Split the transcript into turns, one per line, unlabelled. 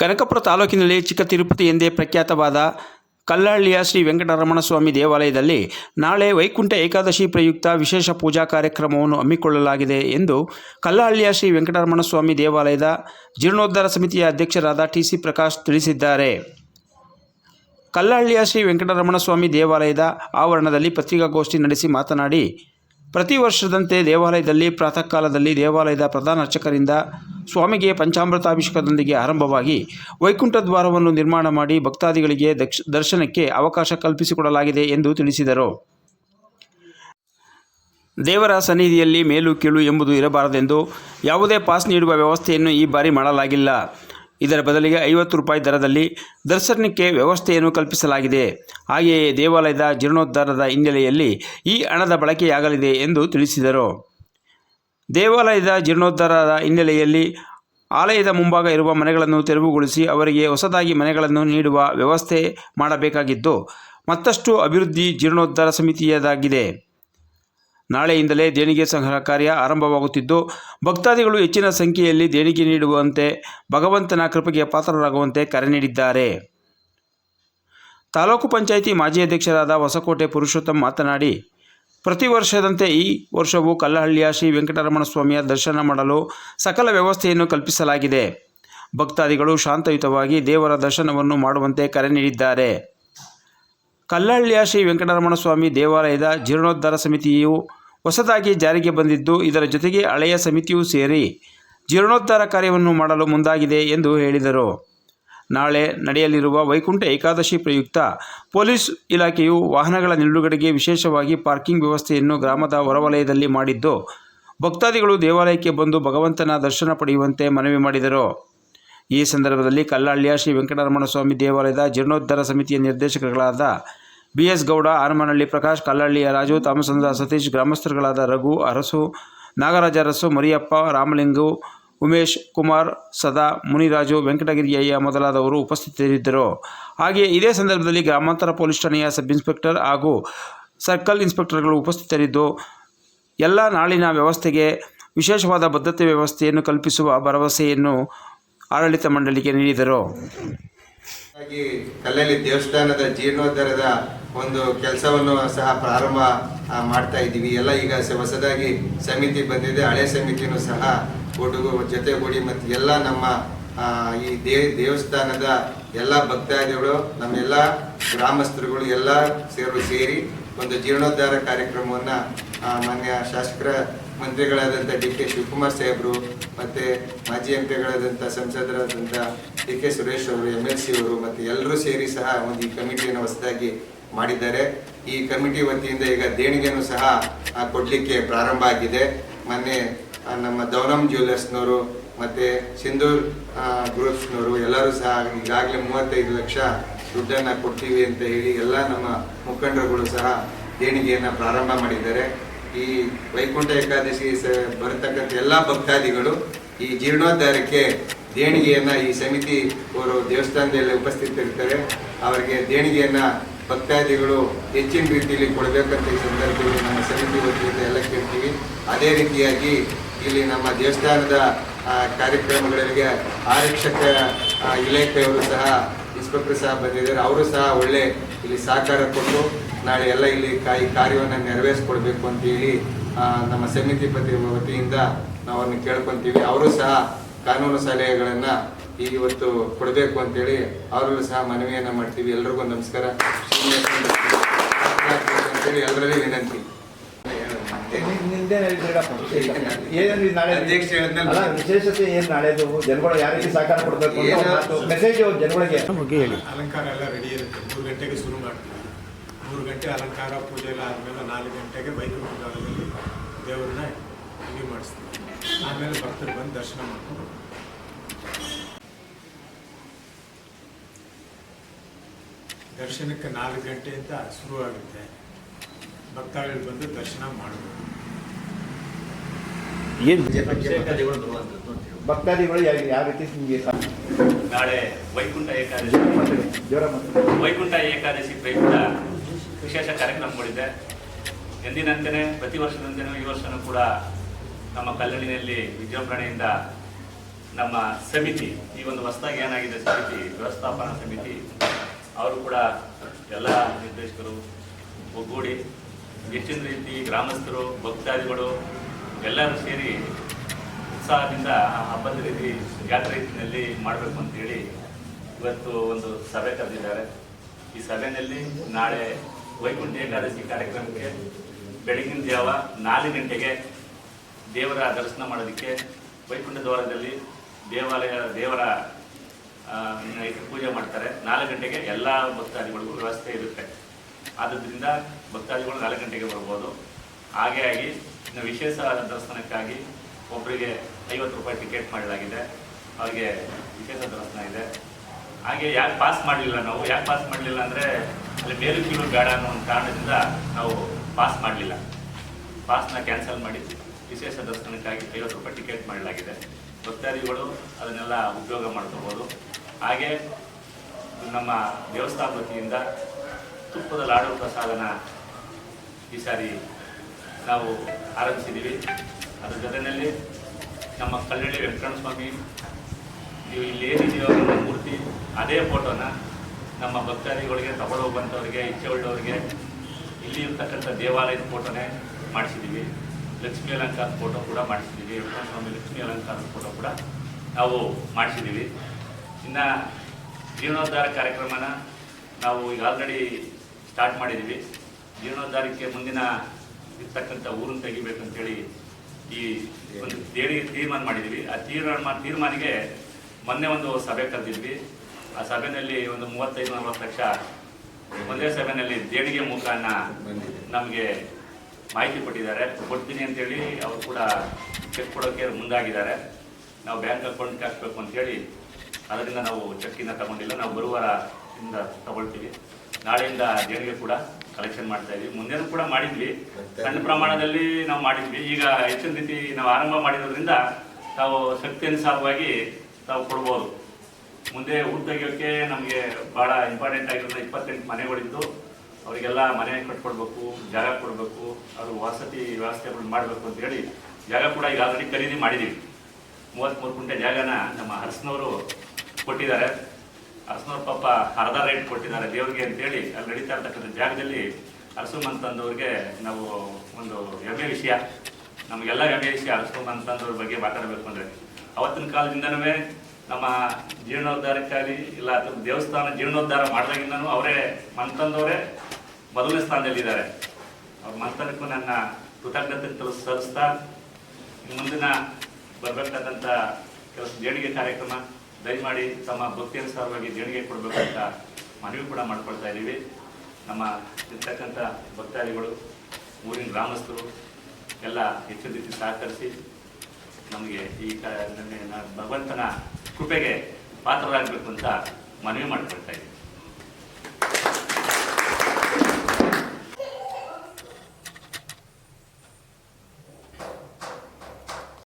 ಕನಕಪುರ ತಾಲೂಕಿನಲ್ಲಿ ಚಿಕ್ಕ ತಿರುಪತಿ ಎಂದೇ ಪ್ರಖ್ಯಾತವಾದ ಕಲ್ಲಹಳ್ಳಿಯ ಶ್ರೀ ವೆಂಕಟರಮಣ ಸ್ವಾಮಿ ದೇವಾಲಯದಲ್ಲಿ ನಾಳೆ ವೈಕುಂಠ ಏಕಾದಶಿ ಪ್ರಯುಕ್ತ ವಿಶೇಷ ಪೂಜಾ ಕಾರ್ಯಕ್ರಮವನ್ನು ಹಮ್ಮಿಕೊಳ್ಳಲಾಗಿದೆ ಎಂದು ಕಲ್ಲಹಳ್ಳಿಯ ಶ್ರೀ ವೆಂಕಟರಮಣ ಸ್ವಾಮಿ ದೇವಾಲಯದ ಜೀರ್ಣೋದ್ಧಾರ ಸಮಿತಿಯ ಅಧ್ಯಕ್ಷರಾದ ಟಿ ಸಿ ಪ್ರಕಾಶ್ ತಿಳಿಸಿದ್ದಾರೆ. ಕಲ್ಲಹಳ್ಳಿಯ ಶ್ರೀ ವೆಂಕಟರಮಣ ಸ್ವಾಮಿ ದೇವಾಲಯದ ಆವರಣದಲ್ಲಿ ಪತ್ರಿಕಾಗೋಷ್ಠಿ ನಡೆಸಿ ಮಾತನಾಡಿ ಪ್ರತಿ ವರ್ಷದಂತೆ ದೇವಾಲಯದಲ್ಲಿ ಪ್ರಾತಃ ಕಾಲದಲ್ಲಿ ದೇವಾಲಯದ ಪ್ರಧಾನ ಅರ್ಚಕರಿಂದ ಸ್ವಾಮಿಗೆ ಪಂಚಾಮೃತಾಭಿಷೇಕದೊಂದಿಗೆ ಆರಂಭವಾಗಿ ವೈಕುಂಠ ದ್ವಾರವನ್ನು ನಿರ್ಮಾಣ ಮಾಡಿ ಭಕ್ತಾದಿಗಳಿಗೆ ದಕ್ಷ, ದರ್ಶನಕ್ಕೆ ಅವಕಾಶ ಕಲ್ಪಿಸಿಕೊಡಲಾಗಿದೆ ಎಂದು ತಿಳಿಸಿದರು. ದೇವರ ಸನ್ನಿಧಿಯಲ್ಲಿ ಮೇಲು ಕೀಳು ಎಂಬುದು ಇರಬಾರದೆಂದು ಯಾವುದೇ ಪಾಸ್ ನೀಡುವ ವ್ಯವಸ್ಥೆಯನ್ನು ಈ ಬಾರಿ ಮಾಡಲಾಗಿಲ್ಲ. ಇದರ ಬದಲಿಗೆ ಐವತ್ತು ರೂಪಾಯಿ ದರದಲ್ಲಿ ದರ್ಶನಕ್ಕೆ ವ್ಯವಸ್ಥೆಯನ್ನು ಕಲ್ಪಿಸಲಾಗಿದೆ. ಹಾಗೆಯೇ ದೇವಾಲಯದ ಜೀರ್ಣೋದ್ಧಾರದ ಹಿನ್ನೆಲೆಯಲ್ಲಿ ಈ ಹಣದ ಬಳಕೆಯಾಗಲಿದೆ ಎಂದು ತಿಳಿಸಿದರು. ದೇವಾಲಯದ ಜೀರ್ಣೋದ್ಧಾರದ ಹಿನ್ನೆಲೆಯಲ್ಲಿ ಆಲಯದ ಮುಂಭಾಗ ಇರುವ ಮನೆಗಳನ್ನು ತೆರವುಗೊಳಿಸಿ ಅವರಿಗೆ ಹೊಸದಾಗಿ ಮನೆಗಳನ್ನು ನೀಡುವ ವ್ಯವಸ್ಥೆ ಮಾಡಬೇಕಾಗಿದ್ದು ಮತ್ತಷ್ಟು ಅಭಿವೃದ್ಧಿ ಜೀರ್ಣೋದ್ಧಾರ ಸಮಿತಿಯದಾಗಿದೆ. ನಾಳೆಯಿಂದಲೇ ದೇಣಿಗೆ ಸಂಗ್ರಹ ಕಾರ್ಯ ಆರಂಭವಾಗುತ್ತಿದ್ದು, ಭಕ್ತಾದಿಗಳು ಹೆಚ್ಚಿನ ಸಂಖ್ಯೆಯಲ್ಲಿ ದೇಣಿಗೆ ನೀಡುವಂತೆ, ಭಗವಂತನ ಕೃಪೆಗೆ ಪಾತ್ರರಾಗುವಂತೆ ಕರೆ ನೀಡಿದ್ದಾರೆ. ತಾಲೂಕು ಪಂಚಾಯಿತಿ ಮಾಜಿ ಅಧ್ಯಕ್ಷರಾದ ಹೊಸಕೋಟೆ ಪುರುಷೋತ್ತಮ್ ಮಾತನಾಡಿ, ಪ್ರತಿ ವರ್ಷದಂತೆ ಈ ವರ್ಷವೂ ಕಲ್ಲಹಳ್ಳಿಯ ಶ್ರೀ ವೆಂಕಟರಮಣ ಸ್ವಾಮಿಯ ದರ್ಶನ ಮಾಡಲು ಸಕಲ ವ್ಯವಸ್ಥೆಯನ್ನು ಕಲ್ಪಿಸಲಾಗಿದೆ. ಭಕ್ತಾದಿಗಳು ಶಾಂತಯುತವಾಗಿ ದೇವರ ದರ್ಶನವನ್ನು ಮಾಡುವಂತೆ ಕರೆ ನೀಡಿದ್ದಾರೆ. ಕಲ್ಲಹಳ್ಳಿಯ ಶ್ರೀ ವೆಂಕಟರಮಣ ಸ್ವಾಮಿ ದೇವಾಲಯದ ಜೀರ್ಣೋದ್ಧಾರ ಸಮಿತಿಯು ಹೊಸದಾಗಿ ಜಾರಿಗೆ ಬಂದಿದ್ದು, ಇದರ ಜೊತೆಗೆ ಹಳೆಯ ಸಮಿತಿಯೂ ಸೇರಿ ಜೀರ್ಣೋದ್ಧಾರ ಕಾರ್ಯವನ್ನು ಮಾಡಲು ಮುಂದಾಗಿದೆ ಎಂದು ಹೇಳಿದರು. ನಾಳೆ ನಡೆಯಲಿರುವ ವೈಕುಂಠ ಏಕಾದಶಿ ಪ್ರಯುಕ್ತ ಪೊಲೀಸ್ ಇಲಾಖೆಯು ವಾಹನಗಳ ನಿಲುಗಡೆಗೆ ವಿಶೇಷವಾಗಿ ಪಾರ್ಕಿಂಗ್ ವ್ಯವಸ್ಥೆಯನ್ನು ಗ್ರಾಮದ ಹೊರವಲಯದಲ್ಲಿ ಮಾಡಿದ್ದು, ಭಕ್ತಾದಿಗಳು ದೇವಾಲಯಕ್ಕೆ ಬಂದು ಭಗವಂತನ ದರ್ಶನ ಪಡೆಯುವಂತೆ ಮನವಿ ಮಾಡಿದರು. ಈ ಸಂದರ್ಭದಲ್ಲಿ ಕಲ್ಲಹಳ್ಳಿಯ ಶ್ರೀ ವೆಂಕಟರಮಣ ಸ್ವಾಮಿ ದೇವಾಲಯದ ಜೀರ್ಣೋದ್ಧಾರ ಸಮಿತಿಯ ನಿರ್ದೇಶಕರುಗಳಾದ ಬಿ ಎಸ್ ಗೌಡ ಆರಮನಹಳ್ಳಿ ಪ್ರಕಾಶ್ ಕಲ್ಲಹಳ್ಳಿಯ ರಾಜು ತಾಮಸಂದ್ರ ಸತೀಶ್, ಗ್ರಾಮಸ್ಥರುಗಳಾದ ರಘು, ಅರಸು, ನಾಗರಾಜ ಅರಸು, ಮರಿಯಪ್ಪ, ರಾಮಲಿಂಗು, ಉಮೇಶ್ ಕುಮಾರ್, ಸದಾ, ಮುನಿರಾಜು, ವೆಂಕಟಗಿರಿಯಯ್ಯ ಮೊದಲಾದವರು ಉಪಸ್ಥಿತರಿದ್ದರು. ಹಾಗೆಯೇ ಇದೇ ಸಂದರ್ಭದಲ್ಲಿ ಗ್ರಾಮಾಂತರ ಪೊಲೀಸ್ ಠಾಣೆಯ ಸಬ್ ಇನ್ಸ್ಪೆಕ್ಟರ್ ಹಾಗೂ ಸರ್ಕಲ್ ಇನ್ಸ್ಪೆಕ್ಟರ್ಗಳು ಉಪಸ್ಥಿತರಿದ್ದು, ಎಲ್ಲ ನಾಳಿನ ವ್ಯವಸ್ಥೆಗೆ ವಿಶೇಷವಾದ ಬದ್ಧತೆ ವ್ಯವಸ್ಥೆಯನ್ನು ಕಲ್ಪಿಸುವ ಭರವಸೆಯನ್ನು ಆಡಳಿತ ಮಂಡಳಿಗೆ ನೀಡಿದರು.
ಕಲ್ಲಲ್ಲಿ ದೇವಸ್ಥಾನದ ಜೀರ್ಣೋದ್ಧಾರದ ಒಂದು ಕೆಲಸವನ್ನು ಸಹ ಪ್ರಾರಂಭ ಮಾಡ್ತಾ ಇದ್ದೀವಿ. ಎಲ್ಲ ಈಗ ಹೊಸದಾಗಿ ಸಮಿತಿ ಬಂದಿದೆ. ಹಳೆ ಸಮಿತಿನೂ ಸಹ ಒಡುಗು, ಜೊತೆಗೂಡಿ ಮತ್ತು ಎಲ್ಲ ನಮ್ಮ ಈ ದೇ, ದೇವಸ್ಥಾನದ ಎಲ್ಲ ಭಕ್ತಾದಿಗಳು, ನಮ್ಮೆಲ್ಲ ಗ್ರಾಮಸ್ಥರುಗಳು ಎಲ್ಲ ಸೇರು, ಸೇರಿ ಒಂದು ಜೀರ್ಣೋದ್ಧಾರ ಕಾರ್ಯಕ್ರಮವನ್ನು ಮಾನ್ಯ ಶಾಸಕರ ಮಂತ್ರಿಗಳಾದಂಥ ಡಿ ಕೆ ಶಿವಕುಮಾರ್ ಸಾಹೇಬರು, ಮತ್ತು ಮಾಜಿ ಎಂ ಪಿಗಳಾದಂಥ ಸಂಸದರಾದಂಥ ಡಿ ಕೆ ಸುರೇಶ್ ಅವರು ಎಂ ಎಲ್ ಸಿ ಅವರು, ಮತ್ತು ಎಲ್ಲರೂ ಸೇರಿ ಸಹ ಒಂದು ಈ ಕಮಿಟಿಯನ್ನು ಹೊಸದಾಗಿ ಮಾಡಿದ್ದಾರೆ. ಈ ಕಮಿಟಿ ವತಿಯಿಂದ ಈಗ ದೇಣಿಗೆನೂ ಸಹ ಕೊಡಲಿಕ್ಕೆ ಪ್ರಾರಂಭ ಆಗಿದೆ. ಮೊನ್ನೆ ನಮ್ಮ ದೌನಮ್ ಜ್ಯುವೆಲ್ಲರ್ಸ್ನವರು ಮತ್ತು ಸಿಂಧೂರ್ ಗ್ರೂಪ್ಸ್ನವರು ಎಲ್ಲರೂ ಸಹ ಈಗಾಗಲೇ ಮೂವತ್ತೈದು ಲಕ್ಷ ದುಡ್ಡನ್ನು ಕೊಡ್ತೀವಿ ಅಂತ ಹೇಳಿ ಎಲ್ಲ ನಮ್ಮ ಮುಖಂಡರುಗಳು ಸಹ ದೇಣಿಗೆಯನ್ನು ಪ್ರಾರಂಭ ಮಾಡಿದ್ದಾರೆ. ಈ ವೈಕುಂಠ ಏಕಾದಶಿ ಸ- ಬರತಕ್ಕಂಥ ಎಲ್ಲ ಭಕ್ತಾದಿಗಳು ಈ ಜೀರ್ಣೋದ್ಧಾರಕ್ಕೆ ದೇಣಿಗೆಯನ್ನು ಈ ಸಮಿತಿ ಅವರು ದೇವಸ್ಥಾನದಲ್ಲಿ ಉಪಸ್ಥಿತರಿರ್ತಾರೆ. ಅವರಿಗೆ ದೇಣಿಗೆಯನ್ನ ಭಕ್ತಾದಿಗಳು ಹೆಚ್ಚಿನ ರೀತಿಯಲ್ಲಿ ಕೊಡಬೇಕಂತ ಈ ಸಂದರ್ಭದಲ್ಲಿ ನಮ್ಮ ಸಮಿತಿ ವತಿಯಿಂದ ಎಲ್ಲ ಕೇಳ್ತೀವಿ. ಅದೇ ರೀತಿಯಾಗಿ ಇಲ್ಲಿ ನಮ್ಮ ದೇವಸ್ಥಾನದ ಕಾರ್ಯಕ್ರಮಗಳಿಗೆ ಆರಕ್ಷಕ ಇಲಾಖೆಯವರು ಸಹ ಇನ್ಸ್ಪೆಕ್ಟರ್ ಸಹ ಬಂದಿದ್ದಾರೆ. ಅವರು ಸಹ ಒಳ್ಳೆ ಇಲ್ಲಿ ಸಹಕಾರ ಕೊಟ್ಟು ನಾಳೆ ಎಲ್ಲ ಇಲ್ಲಿ ಕಾ- ಈ ಕಾರ್ಯವನ್ನು ನೆರವೇರಿಸ್ಕೊಡ್ಬೇಕು ಅಂತ ಹೇಳಿ ನಮ್ಮ ಸಮಿತಿ ಪತಿ, ವತಿಯಿಂದ ನಾವು ಕೇಳ್ಕೊಂತೀವಿ. ಅವರು ಸಹ ಕಾನೂನು ಸಲಹೆಗಳನ್ನ ಈ ಇವತ್ತು ಕೊಡಬೇಕು ಅಂತೇಳಿ ಅವರಲ್ಲೂ ಸಹ ಮನವಿಯನ್ನ ಮಾಡ್ತೀವಿ. ಎಲ್ರಿಗೂ ನಮಸ್ಕಾರ. ಅಂತೇಳಿ ಎಲ್ಲರಲ್ಲಿ ವಿನಂತಿ.
ವಿಶೇಷತೆ ಏನು ನಾಳೆದು? ಜನಗಳು ಯಾರಿಗೆ ಸಹಕಾರ ಕೊಡಬೇಕು ಮೆಸೇಜ್ ಜನಗಳಿಗೆ.
ಅಲಂಕಾರ ಎಲ್ಲ ರೆಡಿ ಇರುತ್ತೆ. ಮೂರು ಗಂಟೆಗೆ ಶುರು ಮಾಡ್ತೀವಿ. ಮೂರು ಗಂಟೆ ಅಲಂಕಾರ ಪೂಜೆ ಎಲ್ಲ ಆದ್ಮೇಲೆ ನಾಲ್ಕು ಗಂಟೆಗೆ ವೈಕುಂಠ ದ್ವಾರದಲ್ಲಿ ದೇವರನ್ನ ಇಲ್ಲಿ ಮಾಡಿಸ್ತೀವಿ. ಆಮೇಲೆ ಭಕ್ತರು ಬಂದು ದರ್ಶನ ಮಾಡ್ಕೊಂಡು ದರ್ಶನಕ್ಕೆ ನಾಲ್ಕು ಗಂಟೆಯಿಂದ ಶುರುವಾಗುತ್ತೆ. ಭಕ್ತಾದಿಗಳು ಬಂದು ದರ್ಶನ ಮಾಡಬೇಕು
ಭಕ್ತಾದಿಗಳು ಯಾವ ಯಾವ ರೀತಿ ನಿಮಗೆ
ನಾಳೆ ವೈಕುಂಠ ಏಕಾದಶಿ. ವೈಕುಂಠ ಏಕಾದಶಿ ಪ್ರಯುಕ್ತ ವಿಶೇಷ ಕಾರ್ಯಕ್ರಮಗಳಿದೆ. ಎಂದಿನಂತೆಯೇ ಪ್ರತಿ ವರ್ಷದಂತೆಯೂ ಈ ವರ್ಷನೂ ಕೂಡ ನಮ್ಮ ಕಲ್ಲಣಿನಲ್ಲಿ ವಿಜೃಂಭಣೆಯಿಂದ ನಮ್ಮ ಸಮಿತಿ ಈ ಒಂದು ಹೊಸದಾಗಿ ಏನಾಗಿದೆ ಸಮಿತಿ ವ್ಯವಸ್ಥಾಪನಾ ಸಮಿತಿ ಅವರು ಕೂಡ ಎಲ್ಲ ನಿರ್ದೇಶಕರು ಒಗ್ಗೂಡಿ ಹೆಚ್ಚಿನ ರೀತಿ ಗ್ರಾಮಸ್ಥರು, ಭಕ್ತಾದಿಗಳು ಎಲ್ಲರೂ ಸೇರಿ ಉತ್ಸಾಹದಿಂದ ಹಬ್ಬದ ರೀತಿ ಜಾತ್ರೆ ರೀತಿಯಲ್ಲಿ ಮಾಡಬೇಕು ಅಂತೇಳಿ ಇವತ್ತು ಒಂದು ಸಭೆ ಕರೆದಿದ್ದಾರೆ. ಈ ಸಭೆಯಲ್ಲಿ ನಾಳೆ ವೈಕುಂಠ ಏಕಾದಶಿ ಕಾರ್ಯಕ್ರಮಕ್ಕೆ ಬೆಳಗಿನ ಜಾವ ನಾಲ್ಕು ಗಂಟೆಗೆ ದೇವರ ದರ್ಶನ ಮಾಡೋದಕ್ಕೆ ವೈಕುಂಠ ದ್ವಾರದಲ್ಲಿ ದೇವಾಲಯ ದೇವರ ಇದು ಪೂಜೆ ಮಾಡ್ತಾರೆ. ನಾಲ್ಕು ಗಂಟೆಗೆ ಎಲ್ಲ ಭಕ್ತಾದಿಗಳಿಗೂ ವ್ಯವಸ್ಥೆ ಇರುತ್ತೆ. ಆದ್ದರಿಂದ ಭಕ್ತಾದಿಗಳು ನಾಲ್ಕು ಗಂಟೆಗೆ ಬರ್ಬೋದು. ಹಾಗೆ ಆಗಿ ಇನ್ನು ವಿಶೇಷ ದರ್ಶನಕ್ಕಾಗಿ ಒಬ್ಬರಿಗೆ ಐವತ್ತು ರೂಪಾಯಿ ಟಿಕೆಟ್ ಮಾಡಲಾಗಿದೆ. ಅವರಿಗೆ ವಿಶೇಷ ದರ್ಶನ ಇದೆ. ಹಾಗೆ ಯಾಕೆ ಪಾಸ್ ಮಾಡಲಿಲ್ಲ ನಾವು ಯಾಕೆ ಪಾಸ್ ಮಾಡಲಿಲ್ಲ ಅಂದರೆ ಅಲ್ಲಿ ಮೇಲು ಕೀಳು ಬೇಡ ಅನ್ನೋ ಒಂದು ಕಾರಣದಿಂದ ನಾವು ಪಾಸ್ ಮಾಡಲಿಲ್ಲ. ಪಾಸ್ನ ಕ್ಯಾನ್ಸಲ್ ಮಾಡಿ ವಿಶೇಷ ದರ್ಶನಕ್ಕಾಗಿ ಐವತ್ತು ರೂಪಾಯಿ ಟಿಕೆಟ್ ಮಾಡಲಾಗಿದೆ. ಭಕ್ತಾದಿಗಳು ಅದನ್ನೆಲ್ಲ ಉಪಯೋಗ ಮಾಡ್ಕೋಬೋದು. ಹಾಗೆ ನಮ್ಮ ದೇವಸ್ಥಾನ ವತಿಯಿಂದ ತುಪ್ಪದ ಲಾಡು ಪ್ರಸಾದನ ಈ ಸಾರಿ ನಾವು ಆರಂಭಿಸಿದ್ದೀವಿ. ಅದರ ಜೊತೆಯಲ್ಲಿ ನಮ್ಮ ಕಲ್ಲಳ್ಳಿ ವೆಂಕಟರಮಣ ಸ್ವಾಮಿ ನೀವು ಇಲ್ಲಿ ಏನಿದೆಯೋ ನಮ್ಮ ಮೂರ್ತಿ, ಅದೇ ಫೋಟೋನ ನಮ್ಮ ಭಕ್ತಾದಿಗಳಿಗೆ ತಗೊಂಡು ಹೋಗುವಂಥವ್ರಿಗೆ ಇಚ್ಛೆ ಉಳ್ಳವ್ರಿಗೆ ಇಲ್ಲಿ ಇರ್ತಕ್ಕಂಥ ದೇವಾಲಯದ ಫೋಟೋನೇ ಮಾಡಿಸಿದ್ದೀವಿ. ಲಕ್ಷ್ಮೀ ಅಲಂಕಾರದ ಫೋಟೋ ಕೂಡ ಮಾಡಿಸಿದ್ದೀವಿ. ವೆಂಕಟರಮಣ ಸ್ವಾಮಿ ಲಕ್ಷ್ಮೀ ಅಲಂಕಾರದ ಫೋಟೋ ಕೂಡ ನಾವು ಮಾಡಿಸಿದ್ದೀವಿ. ಇನ್ನು ಜೀರ್ಣೋದ್ಧಾರ ಕಾರ್ಯಕ್ರಮನ ನಾವು ಈಗ ಆಲ್ರೆಡಿ ಸ್ಟಾರ್ಟ್ ಮಾಡಿದ್ದೀವಿ ಜೀರ್ಣೋದ್ಧಾರಕ್ಕೆ ಮುಂದಿನ ಇರ್ತಕ್ಕಂಥ ಊರನ್ನು ತೆಗಿಬೇಕಂತೇಳಿ ಈ ಒಂದು ದೇಡಿ ತೀರ್ಮಾನ ಮಾಡಿದ್ದೀವಿ ಆ ತೀರ್ಮಾನ ತೀರ್ಮಾನಿಗೆ ಮೊನ್ನೆ ಒಂದು ಸಭೆ ಕರೆದಿದ್ವಿ. ಆ ಸಭೆಯಲ್ಲಿ ಒಂದು ಮೂವತ್ತೈದು ನಲವತ್ತು ಲಕ್ಷ ಒಂದೇ ಸಭೆಯಲ್ಲಿ ದೇಣಿಗೆ ಮುಖಾನ ನಮಗೆ ಮಾಹಿತಿ ಕೊಟ್ಟಿದ್ದಾರೆ. ಕೊಡ್ತೀನಿ ಅಂತೇಳಿ ಅವರು ಕೂಡ ಚೆಕ್ ಕೊಡೋಕ್ಕೆ ಮುಂದಾಗಿದ್ದಾರೆ. ನಾವು ಬ್ಯಾಂಕ್ ಅಕೌಂಟ್ಗೆ ಹಾಕ್ಬೇಕು ಅಂತೇಳಿ ಅದರಿಂದ ನಾವು ಚೆಕ್ಕಿನ ತಗೊಂಡಿಲ್ಲ. ನಾವು ಗುರುವಾರ ಇಂದ ತಗೊಳ್ತೀವಿ. ನಾಳೆಯಿಂದ ದೇಣಿಗೆ ಕೂಡ ಕಲೆಕ್ಷನ್ ಮಾಡ್ತಾ ಇದ್ವಿ. ಮುಂದೆನೂ ಕೂಡ ಮಾಡಿದ್ವಿ. ಸಣ್ಣ ಪ್ರಮಾಣದಲ್ಲಿ ನಾವು ಮಾಡಿದ್ವಿ. ಈಗ ಹೆಚ್ಚಿನ ರೀತಿ ನಾವು ಆರಂಭ ಮಾಡಿರೋದ್ರಿಂದ ತಾವು ಶಕ್ತಿ ಅನುಸಾರವಾಗಿ ತಾವು ಕೊಡ್ಬೋದು. ಮುಂದೆ ಊಟ ತೆಗಿಯೋಕ್ಕೆ ನಮಗೆ ಭಾಳ ಇಂಪಾರ್ಟೆಂಟ್ ಆಗಿರೋದು ಇಪ್ಪತ್ತೆಂಟು ಮನೆಗಳಿದ್ದು ಅವರಿಗೆಲ್ಲ ಮನೆ ಕಟ್ಕೊಡ್ಬೇಕು ಜಾಗ ಕೊಡಬೇಕು ಅವರು ವಸತಿ ವ್ಯವಸ್ಥೆಗಳು ಮಾಡಬೇಕು ಅಂತ ಹೇಳಿ ಜಾಗ ಕೂಡ ಈಗ ಆಲ್ರೆಡಿ ಖರೀದಿ ಮಾಡಿದ್ದೀವಿ. ಮೂವತ್ತ್ಮೂರು ಗುಂಟೆ ಜಾಗನ ನಮ್ಮ ಹರ್ಸ್ನವರು ಕೊಟ್ಟಿದ್ದಾರೆ. ಅರಸನವ್ರ ಪಾಪ ಅರ್ಧ ರೇಟ್ ಕೊಟ್ಟಿದ್ದಾರೆ. ದೇವ್ರಿಗೆ ಅಂತೇಳಿ ಅಲ್ಲಿ ನಡೀತಾ ಇರ್ತಕ್ಕಂಥ ಜಾಗದಲ್ಲಿ ಅಂತಂದವ್ರಿಗೆ ನಾವು ಒಂದು ಹೆಮ್ಮೆ ವಿಷಯ. ನಮಗೆಲ್ಲ ಹೆಮ್ಮೆ ವಿಷಯ ಅಂತಂದವ್ರ ಬಗ್ಗೆ ಮಾತಾಡಬೇಕು ಅಂದರೆ. ಅವತ್ತಿನ ಕಾಲದಿಂದನೂ ನಮ್ಮ ಜೀರ್ಣೋದ್ಧಾರಕ್ಕಾಗಿ ಇಲ್ಲ, ಅಥವಾ ದೇವಸ್ಥಾನ ಜೀರ್ಣೋದ್ಧಾರ ಮಾಡಿದಾಗಿಂದನೂ ಅವರೇ ಮಂತಂದವರೇ ಮೊದಲನೇ ಸ್ಥಾನದಲ್ಲಿದ್ದಾರೆ. ಅವ್ರ ಮಂತನಕ್ಕೂ ನನ್ನ ಕೃತಜ್ಞತೆ ಕೆಲಸ ಸಲ್ಲಿಸ್ತಾ ಮುಂದಿನ ಬರಬೇಕಾದಂಥ ಕೆಲಸ ದೇಣಿಗೆ ಕಾರ್ಯಕ್ರಮ ದಯಮಾಡಿ ತಮ್ಮ ಭಕ್ತಿಯನುಸಾರವಾಗಿ ದೇಣಿಗೆ ಕೊಡಬೇಕು ಅಂತ ಮನವಿ ಕೂಡ ಮಾಡಿಕೊಳ್ತಾ ಇದ್ದೀವಿ. ನಮ್ಮ ಇರ್ತಕ್ಕಂಥ ಭಕ್ತಾದಿಗಳು, ಊರಿನ ಗ್ರಾಮಸ್ಥರು ಎಲ್ಲ ಹೆಚ್ಚು ರೀತಿ ಸಹಕರಿಸಿ ನಮಗೆ ಈ ಕ- ಭಗವಂತನ ಕೃಪೆಗೆ ಪಾತ್ರರಾಗಬೇಕು ಅಂತ ಮನವಿ ಮಾಡಿಕೊಳ್ತಾ ಇದ್ದೀವಿ.